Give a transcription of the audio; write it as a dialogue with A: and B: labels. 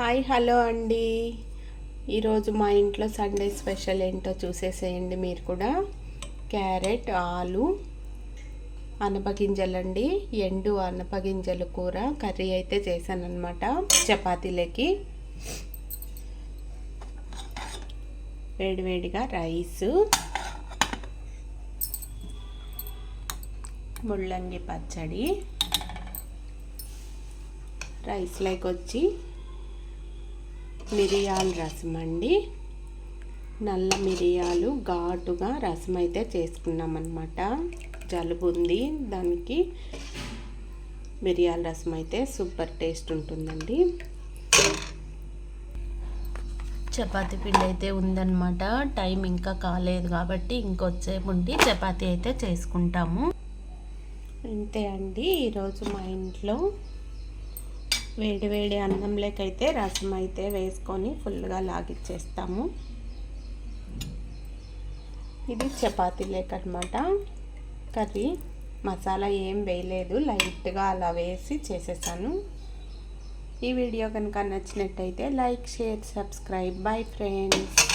A: Hi hello అండి. ఈరోజు మా ఇంట్లో సండే స్పెషల్ ఏంటో చూసేసేయండి మీరు కూడా. క్యారెట్ ఆలు అనపగింజలండి. ఎండు అనపగింజల కూర కర్రీ అయితే చేశాను చపాతీలకి. వేడివేడిగా రైస్ ముళ్ళంగి పచ్చడి రైస్లోకి వచ్చి మిరియాల రసం అండి. నల్ల మిరియాలు ఘాటుగా రసం అయితే చేసుకున్నాం అనమాట జలుబు ఉంది దానికి మిరియాల రసం అయితే సూపర్ టేస్ట్ ఉంటుందండి. చపాతి పిండి అయితే ఉందన్నమాట. టైం ఇంకా కాలేదు కాబట్టి ఇంకొచ్చేపు ఉండి చపాతి అయితే చేసుకుంటాము. అంతే అండి. ఈరోజు మా ఇంట్లో వేడి వేడి అన్నంలోకైతే రసం అయితే వేసుకొని ఫుల్గా లాగిచ్చేస్తాము. ఇది చపాతీ లేకనమాట. కర్రీ మసాలా ఏం వేయలేదు. లైట్గా అలా వేసి చేసేసాను. ఈ వీడియో కనుక నచ్చినట్టయితే like share subscribe. Bye friends.